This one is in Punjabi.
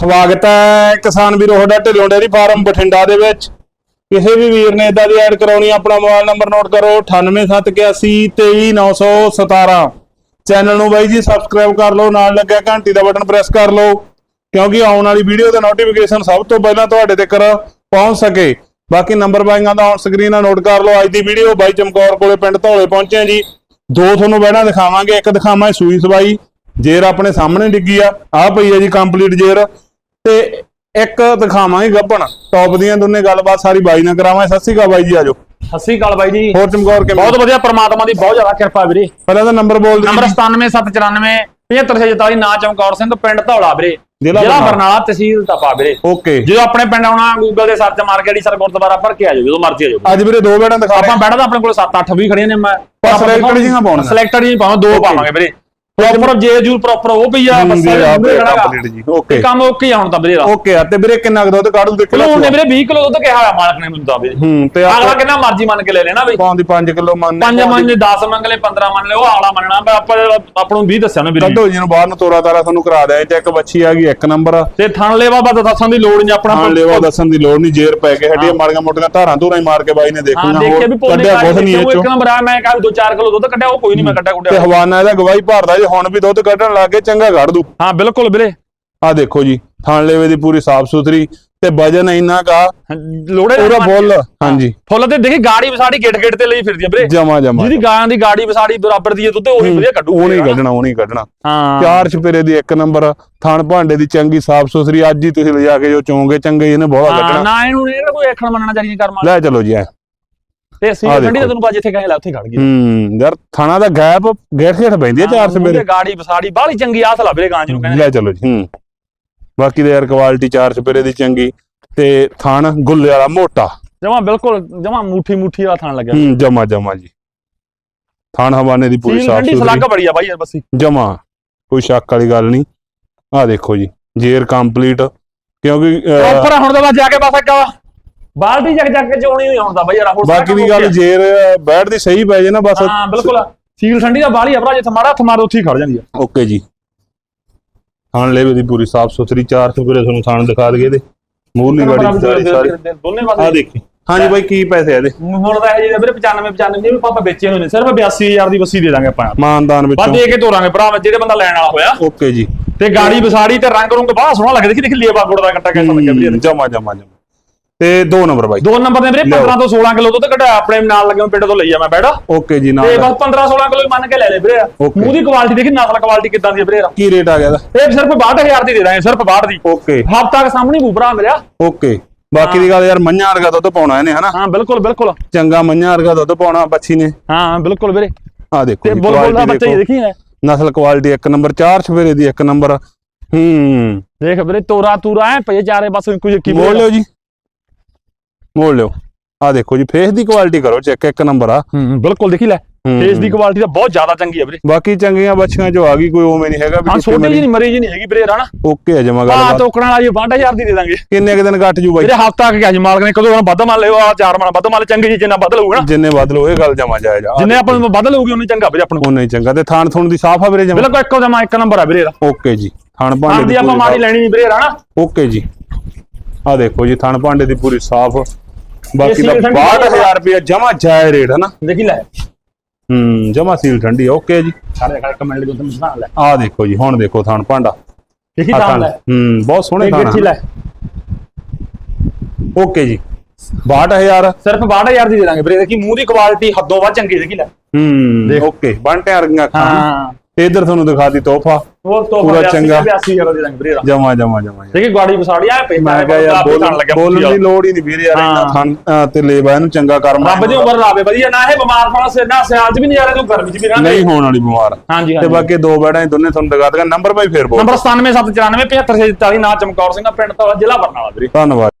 ਸਵਾਗਤ ਹੈ ਕਿਸਾਨ ਵੀਰੋ, ਤੁਹਾਡਾ ਢਿੱਲੋਂ ਡੇਅਰੀ ਫਾਰਮ ਬਠਿੰਡਾ ਦੇ ਵਿੱਚ। ਕਿਸੇ ਵੀ ਵੀਰ ਨੇ ਇਦਾਂ ਦੀ ਐਡ ਕਰਾਉਣੀ ਆਪਣਾ ਮੋਬਾਈਲ ਨੰਬਰ ਨੋਟ ਕਰੋ 9871823917 ਚੈਨਲ ਨੂੰ ਬਾਈ ਜੀ ਸਬਸਕ੍ਰਾਈਬ ਕਰ ਲਓ, ਨਾਲ ਲੱਗਿਆ ਘੰਟੀ ਦਾ ਬਟਨ ਪ੍ਰੈਸ ਕਰ ਲਓ, ਕਿਉਂਕਿ ਆਉਣ ਵਾਲੀ ਵੀਡੀਓ ਦਾ ਨੋਟੀਫਿਕੇਸ਼ਨ ਸਭ ਤੋਂ ਪਹਿਲਾਂ ਤੁਹਾਡੇ ਤੱਕ ਪਹੁੰਚ ਸਕੇ। ਬਾਕੀ ਨੰਬਰ ਬਾਈਆਂ ਦਾ ਔਨ ਸਕਰੀਨ ਆ ਨੋਟ ਕਰ ਲਓ ਅੱਜ ਦੀ ਵੀਡੀਓ ਬਾਈ ਚਮਕੌਰ ਕੋਲੇ ਪਿੰਡ ਧੌਲੇ ਪਹੁੰਚੇ ਜੀ। ਦੋ ਤੁਹਾਨੂੰ ਬਹਿਣਾ ਦਿਖਾਵਾਂਗੇ, ਇੱਕ ਦਿਖਾਵਾਂ ਸੂਈ ਸਵਾਈ। ਜੇਰ ਆਪਣੇ ਸਾਹਮਣੇ ਡਿੱਗੀ ਆ ਆ ਪਈ ਆ ਜੀ ਕੰਪਲੀਟ ਜੇਰ। ਤੇ ਇੱਕ ਦਿਖਾਵਾਂਗੇ ਗੱਬਣ ਟੌਪ ਦੀਆਂ ਦੋਨੇ ਗੱਲਬਾਤ ਸਾਰੀ ਬਾਈ ਨਾਲ ਕਰਾਵਾਂ ਸਤਿ ਸ਼੍ਰੀ ਅਕਾਲ ਬਾਈ ਜੀ ਆਜੋ। ਸਤਿ ਸ੍ਰੀ ਅਕਾਲ ਬਾਈ ਜੀ। ਹੋਰ ਚਮਕੌਰ ਕਿਵੇਂ? ਬਹੁਤ ਵਧੀਆ ਪ੍ਰਮਾਤਮਾ ਦੀ ਬਹੁਤ ਜ਼ਿਆਦਾ ਕਿਰਪਾ ਵੀਰੇ। ਪਹਿਲਾਂ ਤਾਂ ਨੰਬਰ ਬੋਲ ਦਿਓ ਨੰਬਰ ਜੀ। 97794 75644 ਨਾ ਚਮਕੌਰ ਸਿੰਘ ਪਿੰਡ ਧੌਲਾ ਵੀਰੇ। ਜ਼ਿਲ੍ਹਾ ਬਰਨਾਲਾ। ਤਹਿਸੀਲ ਤਪਾ ਵੀਰੇ। ਓਕੇ ਜਦੋਂ ਆਪਣੇ ਪਿੰਡ ਆਉਣਾ ਗੂਗਲ ਦੇ ਸਰਚ ਮਾਰ ਕੇ ਸਰ ਗੁਰਦੁਆਰਾ ਭਰ ਕੇ ਆ ਜਾਓ ਜਦੋਂ ਮਰਜ਼ੀ ਆ ਜਾਓ। ਅੱਜ ਵੀਰੇ ਦੋ ਬੈੜਾਂ ਦਿਖਾ ਆਪਾਂ ਬੈਠਾ ਤਾਂ ਆਪਣੇ ਕੋਲ 7-8 ਵੀ ਖੜੀਆਂ ਨੇ ਮੈਂ। ਸਿਲੈਕਟਡ ਜੀ ਪਾਵਾਂ ਦੋ ਪਾਵਾਂਗੇ ਵੀਰੇ। ਪ੍ਰੋਪਰ ਜੇ ਜੂਰ ਪ੍ਰੋਪਰ ਉਹ ਪਈ ਆ ਬਸ complete ਜੀ। ਤੇ ਕੰਮ ਓਕੇ ਆ ਹੁਣ ਤਾਂ ਵੀਰੇ ਦਾ ਓਕੇ ਆ ਤੇ ਵੀਰੇ ਕਿੰਨਾ ਕੁ ਦੁੱਧ ਕਾੜੂ ਦੇ ਕਿਲੋ ਹੁਣ ਵੀਰੇ 20 ਕਿਲੋ ਦੁੱਧ ਕਿਹਾ ਹੋਇਆ ਮਾਲਕ ਨੇ ਮੈਨੂੰ ਤਾਂ ਵੀਰੇ। ਹੂੰ ਤੇ ਅਗਲਾ ਕਿੰਨਾ ਮਰਜ਼ੀ ਮੰਨ ਕੇ ਲੈ ਲੈਣਾ ਬਈ ਪਾਉਣ ਦੀ 5 ਕਿਲੋ ਮੰਨ ਪੰਜ ਮੰਨ ਲੈ 10 ਮੰਗ ਲੈ 15 ਮੰਨ ਲੈ ਉਹ ਆਲਾ ਮੰਨਣਾ। ਮੈਂ ਆਪਾਂ ਆਪਾਂ ਨੂੰ 20 ਦੱਸਿਆ ਨਾ ਵੀਰੇ। ਕੱਢੋ ਜੀ ਨੂੰ ਬਾਹਰ ਨੂੰ ਤੋਰਾ ਤਾਰਾ ਤੁਹਾਨੂੰ ਕਰਾ ਦਿਆਂ ਤੇ ਇੱਕ ਬੱਚੀ ਆ ਗਈ ਇੱਕ ਨੰਬਰ ਤੇ ਥਣ ਲੈਵਾ ਬਾ ਦੱਸਣ ਦੀ ਲੋੜ ਨਹੀਂ ਆਪਣਾ ਹਾਂ ਲੈਵਾ ਦੱਸਣ ਦੀ ਲੋੜ ਨਹੀਂ ਜੇਰ ਪੈ ਕੇ ਹੱਡੀਆਂ ਮਾੜੀਆਂ ਮੋਟੀਆਂ ਧਾਰਾਂ ਧੂਰਾਂ ਹੀ ਮਾਰ ਕੇ ਬਾਈ ਨੇ ਦੇਖੀਆਂ ਪੋਲੇ ਕੱਢਿਆ ਕੁਛ ਨਹੀਂ ਇਹ ਇੱਕ ਚੋਂ। ਨੰਬਰ ਆ ਮੈਂ ਕਹਾਂ 2-4 ਕਿਲੋ ਦੁੱਧ ਕੱਢਿਆ ਉਹ ਕੋਈ ਨਹੀਂ ਮੈਂ ਕੱਢਿਆ ਤੇ ਕੁੱਟਿਆ ਹਵਾਨਾ ਇਹਦਾ ਗਵਾਹੀ ਭਰਦਾ ਜੇ ਹੁਣ ਵੀ ਦੁੱਧ ਕੱਢਣ ਲੱਗ ਗਏ ਚੰਗਾ ਕੱਢ ਦੂ। ਹਾਂ ਬਿਲਕੁਲ ਵੀਰੇ। ਆ ਦੇਖੋ ਜੀ ਥਾਣ ਲੇਵੇ ਦੀ ਪੂਰੀ ਸਾਫ਼ ਸੁਥਰੀ ਤੇ ਵਜਨ ਇੰਨਾ ਕਾ ਲੋੜੇ ਪੂਰਾ ਬੁੱਲ ਹਾਂਜੀ। ਫੁੱਲ ਤੇ ਦੇਖੀ ਗਾੜੀ ਵਸਾੜੀ ਗੇਟ ਗੇਟ ਤੇ ਲਈ ਫਿਰਦੀ ਆ ਵੀਰੇ। ਜਮਾ ਜਮਾ। ਜਿਹਦੀ ਗਾਂ ਦੀ ਗਾੜੀ ਵਸਾੜੀ ਬਰਾਬਰ ਦੀ ਹੈ ਦੁੱਧ ਉਹੀ ਵਧੀਆ ਕੱਢੂ ਉਹ ਨਹੀਂ ਕੱਢਣਾ ਉਹ ਨਹੀਂ ਕੱਢਣਾ। ਹਾਂ। ਚਾਰ ਛਪੇਰੇ ਦੀ ਇੱਕ ਨੰਬਰ ਥਾਣ ਭਾਂਡੇ ਦੀ ਚੰਗੀ ਸਾਫ਼ ਸੁਥਰੀ ਅੱਜ ਹੀ ਤੁਸੀਂ ਲਿਜਾ ਕੇ ਜੋ ਚੋਂਗੇ ਚੰਗੇ ਇਹਨੇ ਬਹੁਤ ਕੱਢਣਾ। ਨਾ ਇਹਨੂੰ ਇਹਦਾ ਕੋਈ ਅੱਖਣ ਮੰਨਣਾ ਚਾਹੀਦੀ ਕਰਮਾਂ ਲੈ ਚਲੋ ਜੀ ਐ। ਤੇ ਸੀ ਆਹ ਠੰਡੀ ਦੇਖੋ। ਤਾਂ ਤੈਨੂੰ ਪਾ ਜਿੱਥੇ ਕਹੇ ਲੈ ਉੱਥੇ ਖੜ ਗਈ। ਹੂੰ ਯਾਰ ਥਾਣਾ ਦਾ ਗੈਪ ਗੇਟ ਗੇਟ ਪੈਂਦੀ ਹੈ ਚਾਰ ਛਪੇਰੇ ਗਾੜੀ ਵਸਾੜੀ ਬਾਹਲੀ ਚੰਗੀ ਆਸ ਲਾ ਵੀਰੇ ਗਾਂ ਜਿਹਨੂੰ ਕਹਿੰਦੇ। ਲੈ ਚਲੋ ਜੀ ਹੂੰ। ਬਾਕੀ ਦੇ ਯਾਰ ਕੁਆਲਿਟੀ ਚਾਰ ਛਪੇਰੇ ਦੀ ਚੰਗੀ ਤੇ ਥਾਣ ਗੁੱਲੇ ਵਾਲਾ ਮੋਟਾ। ਜਮਾ ਬਿਲਕੁਲ ਜਮਾ ਮੁੱਠੀ ਮੁੱਠੀ ਵਾਲਾ ਥਣ ਲੱਗਿਆ। ਹੂੰ ਜਮਾ ਜਮਾ ਜੀ। ਥਾਣ ਹਵਾਨੇ ਦੀ ਪੂਰੀ ਸੀਲ ਸਾਫ਼ ਠੰਡੀ ਸੁਥਰੀ। ਸਲੱਗ ਬੜੀ ਆ ਬਾਈ ਯਾਰ ਬੱਸੀ। ਜਮਾ ਕੋਈ ਸ਼ੱਕ ਵਾਲੀ ਗੱਲ ਨਹੀਂ। ਆ ਦੇਖੋ ਜੀ ਜੇਰ ਕੰਪਲੀਟ ਕਿਉਂਕਿ ਅਹ, ਪ੍ਰੋਪਰ ਹੁਣ ਤਾਂ ਬਸ ਜਾ ਕੇ ਬਸ ਇੱਕ ਬਾਲਟੀ ਜਗ ਜਗ ਕੇ ਚੋਣੀ ਹੋਈ ਤਾਂ ਬਾਈ ਯਾਰ ਹੋਰ ਬਾਕੀ ਦੀ ਗੱਲ ਜੇਰ ਬੈਠ ਦੀ ਸਹੀ ਪੈ ਜੇ ਨਾ ਬਸ। ਆ। ਹਾਂ ਬਿਲਕੁਲ। ਸੀਲ ਠੰਡੀ ਦਾ ਬਾਹਲੀ ਆ ਭਰਾ ਜਿੱਥੇ ਮਾੜਾ ਹੱਥ ਮਾਰ ਉੱਥੇ ਹੀ ਖੜ ਜਾਂਦੀ ਆ। ਓਕੇ ਜੀ। ਥਾਣ ਲੈਵੇ ਦੀ ਪੂਰੀ ਸਾਫ਼ ਸੁਥਰੀ ਚਾਰ ਸੁਪਰੇ ਤੁਹਾਨੂੰ ਥਾਣ ਦਿਖਾ ਦਈਏ ਇਹਦੇ। ਮੂਰਲੀ ਗਾੜੀ ਸਾਰੀ ਸਾਰੀ। ਦੋਨੇ ਆ ਪਾਸੇ। ਦੇਖੀ। ਹਾਂਜੀ ਬਾਈ ਕੀ ਪੈਸੇ ਆ ਇਹਦੇ? ਹੁਣ ਤਾਂ ਇਹ ਜਿਹੜੇ ਵੀਰੇ 95 95 ਨਹੀਂ ਪਾਪਾ ਵੇਚੇ ਹੋਏ ਨੇ ਸਿਰਫ 82000 ਦੀ ਬੱਸੀ ਦੇ ਦਾਂਗੇ ਆਪਾਂ ਮਾਨਦਾਨ ਵਿੱਚੋਂ। ਦੇ ਕੇ ਤੋਰਾਂਗੇ ਭਰਾ ਜਿਹੜੇ ਬੰਦਾ ਲੈਣ ਵਾਲਾ ਹੋਇਆ। ਓਕੇ ਜੀ। ਤੇ ਗਾੜੀ ਵਸਾੜੀ ਤੇ ਰੰਗ ਰੁੰਗ ਬਾਹਲਾ ਸੋਹਣਾ ਲੱਗਦਾ। ਦੇਖੀ ਦੇਖੀ ਲੇਵਾ ਗੁੜ ਦਾ ਕੱਟਾ ਕਿੰਨਾ ਲੱਗਿਆ ਵੀਰੇ ਜਮਾ ਜਮਾ ਜਮਾ। ਤੇ ਦੋ ਨੰਬਰ ਬਾਈ। ਦੋ ਨੰਬਰ ਦੇ ਵੀਰੇ ਲਿਆਓ। 15 ਤੋਂ 16 ਕਿਲੋ ਦੁੱਧ ਕਢਾਇਆ ਆਪਣੇ ਨਾਲ ਲੱਗੇ ਹੋਏ ਪਿੰਡ ਤੋਂ ਲਈ ਆ ਮੈਂ ਬੈੜਾ ਓਕੇ ਜੀ ਤੇ ਨਾਲ ਬਸ 15 16 ਕਿਲੋ ਮੰਨ ਕੇ ਲੈ ਲੈ ਵੀਰੇ. ਮੂੰਹ ਦੀ ਕੁਆਲਿਟੀ ਦੇਖੀ ਨਸਲ ਕੁਆਲਿਟੀ ਕਿੱਦਾਂ ਦੀ ਵੀਰੇ। ਕੀ ਰੇਟ ਆ ਗਿਆ ਇਹਦਾ? ਇਹ ਸਿਰਫ 62000 ਦੀ ਦੇ ਦਾਂਗੇ ਸਿਰਫ 62 ਦੀ। ਓਕੇ। ਹਫ਼ਤਾ ਕੇ ਸਾਹਮਣੇ ਬੂਬਰਾ ਮੇਰਾ ਓਕੇ। ਬਾਕੀ ਦੀ ਗੱਲ ਯਾਰ ਮੰਝਾਂ ਵਰਗਾ ਦੁੱਧ ਪਾਉਣਾ ਇਹਨੇ ਹਨਾ? ਹਾਂ ਬਿਲਕੁਲ ਬਿਲਕੁਲ। ਚੰਗਾ ਮੰਝਾਂ ਵਰਗਾ ਦੁੱਧ ਪਾਉਣਾ ਬੱਚੀ ਨੇ। ਹਾਂ ਬਿਲਕੁਲ ਵੀਰੇ। ਆ ਦੇਖੋ ਤੇ ਜੀ, ਬੁਲਬੁਲ ਦਾ quality ਬੱਚਾ ਹੀ ਦੇਖੋ। ਹੈ ਨਸਲ ਕੁਆਲਿਟੀ ਇੱਕ ਨੰਬਰ ਚਾਰ ਛਵੇਰੇ ਦੀ ਇੱਕ ਨੰਬਰ। ਹੂੰ। ਦੇਖ ਵੀਰੇ ਤੋਰਾ ਤੂਰਾ ਐ ਪਏ ਚਾਰੇ ਬਸ ਕੁਝ ਕੀ ਮੋੜ ਲਿਓ ਜੀ। ਮੋੜ ਲਿਓ। ਆ ਦੇਖੋ ਜੀ ਫੇਸ ਦੀ ਕੁਆਲਿਟੀ ਕਰੋ ਚੈੱਕ ਇੱਕ ਨੰਬਰ ਆ। ਹੂੰ ਬਿਲਕੁਲ ਦੇਖੀ ਲੈ। ਹੂੰ। ਫੇਸ ਦੀ ਕੁਆਲਿਟੀ ਤਾਂ ਬਹੁਤ ਜ਼ਿਆਦਾ ਚੰਗੀ ਹੈ ਵੀਰੇ। ਬਾਕੀ ਚੰਗੀਆਂ ਬੱਚੀਆਂ ਚੋਂ ਆ ਗਈ ਕੋਈ ਉਵੇਂ ਨਹੀਂ ਹੈਗਾ ਹਾਂ ਵੀ ਛੋਟੀ ਜਿਹੀ ਨਹੀਂ ਮਰੀ ਜੀ ਨਹੀਂ ਹੈਗੀ ਵੀਰੇ ਰਾਣਾ। ਓਕੇ ਹੈ ਜਮਾ ਆ ਗੱਲ ਤੋਕਣ ਵਾਲਾ ਜੀ 62000 ਦੀ ਦੇ ਦਾਂਗੇ। ਕਿੰਨੇ ਕੁ ਦਿਨ ਕੱਟ ਜੂ ਬਾਈ? ਵੀਰੇ ਹਫ਼ਤਾ ਕਿ ਅੱਜ ਮਾਲਕ ਨੇ ਕਦੋਂ ਵੱਧ ਮੰਨ ਲਿਓ ਆ ਚਾਰ ਮਣ ਵੱਧ ਮੰਨ ਚੰਗੀ ਜੀ ਜਿੰਨਾ ਵੱਧ ਲਊਗਾ ਨਾ। ਜਿੰਨੇ ਬਦਲੋ ਇਹ ਗੱਲ ਜਮਾ ਜਾਇਜ਼ ਆ। ਜਿੰਨੇ ਆਪਾਂ ਨੂੰ ਵੱਧ ਲਊਗੀ ਉਹਨੇ ਚੰਗਾ ਵੀਰੇ ਆਪਾਂ ਨੂੰ ਉਹਨੇ ਹੀ ਚੰਗਾ ਤੇ ਥਾਣ ਥੁਣ ਦੀ ਸਾਫ਼ ਆ ਵੀਰੇ ਜਮਾ? ਬਿਲਕੁਲ ਇੱਕੋ ਜਮਾ ਇੱਕ ਨੰਬਰ ਆ ਵੀਰੇ ਦਾ ਓਕੇ ਜੀ ਥਾਣ ਹਾਂ ਭਾਂਡੇ ਦੀ ਆਪਾਂ ਮਾੜੀ ਲੈਣੀ ਨਹੀਂ ਵੀਰੇ ਰਾਣਾ। ਓਕੇ ਜੀ। ਆ ਦੇਖੋ ਜੀ ਥਣ ਭਾਂਡੇ ਦੀ ਪੂਰੀ ਸਾਫ਼। ਬਾਕੀ ਦਾ ਠੰਡੀ 62000 ਰੁਪਏ ਜਮਾ ਜਾਇਜ਼ ਰੇਟ ਹੈ ਨਾ। ਦੇਖੀ ਲੈ। ਹੂੰ ਜਮਾ ਸੀਲ ਠੰਡੀ ਓਕੇ ਜੀ। ਸਾਰੇ ਖੜੇ ਕਮੈਂਟ ਦੇ ਤੁਹਾਨੂੰ ਸੁਣਾ ਲੈ। ਆ ਦੇਖੋ ਜੀ ਹੁਣ ਦੇਖੋ ਥਣ ਭਾਂਡਾ। ਦੇਖੀ ਥਣ ਲੈ। ਹੂੰ ਬਹੁਤ ਸੋਹਣੇ ਥਣ ਲੈ। ਓਕੇ ਜੀ। 62000 ਸਿਰਫ 62000 ਦੀ ਦੇ ਦਾਂਗੇ ਵੀਰੇ। ਦੇਖੀ ਮੂੰਹ ਦੀ ਕੁਆਲਿਟੀ ਹੱਦੋਂ ਵੱਧ ਚੰਗੀ ਦੇਖੀ ਲੈ। ਹੂੰ ਓਕੇ। ਬੰਟੇ ਵਰਗੀਆਂ ਅੱਖਾਂ। ਹਾਂ। ਤੇ ਇਧਰ ਤੁਹਾਨੂੰ ਦਿਖਾਤੀ ਤੋਹਫਾ। ਉਹ ਤੋਂ ਪੂਰਾ ਚੰਗਾ। 82000 ਦੇ ਦਾਂਗੇ ਵੀਰੇ ਦਾ। ਜਮਾ ਜਮਾ ਜਮਾ ਦੇਖੀ ਗਾੜੀ ਵਸਾੜੀ ਆ ਪੇ ਮੈਂ ਕਿਹਾ ਯਾਰ ਬੋਲਣ ਦੀ ਲੋੜ ਹੀ ਨਹੀਂ ਵੀਰ ਯਾਰ ਇੰਨਾ ਥਣ ਤੇ ਲੇਵਾ ਇਹਨੂੰ ਚੰਗਾ ਕਰਮ ਰੱਬ ਦੀ ਉਮਰ ਲਾਵੇ ਵਧੀਆ ਨਾ ਇਹ ਬਿਮਾਰ ਸਿਰ ਨਾ ਸਿਆਲ ਚ ਵੀ ਨਹੀਂ ਜਾ ਰਿਹਾ ਤੂੰ ਗਰਮੀ ਚ ਵੀ ਰਹਿਣਾ। ਨਹੀਂ ਹੋਣ ਵਾਲੀ ਬਿਮਾਰ। ਹਾਂਜੀ ਤੇ ਬਾਕੀ ਦੋ ਬੈੜਾਂ ਹੀ ਦੋਨੇ ਤੁਹਾਨੂੰ ਦਿਖਾ ਦਗਾ ਨੰਬਰ ਭਾਈ ਫੇਰ ਬੋਲ ਨੰਬਰ 97794 75643 ਨਾ ਚਮਕੌਰ ਸਿੰਘ ਪਿੰਡ ਤੋਂ ਜ਼ਿਲ੍ਹਾ ਬਰਨਾਲਾ ਵੀਰੇ। ਧੰਨਵਾਦ।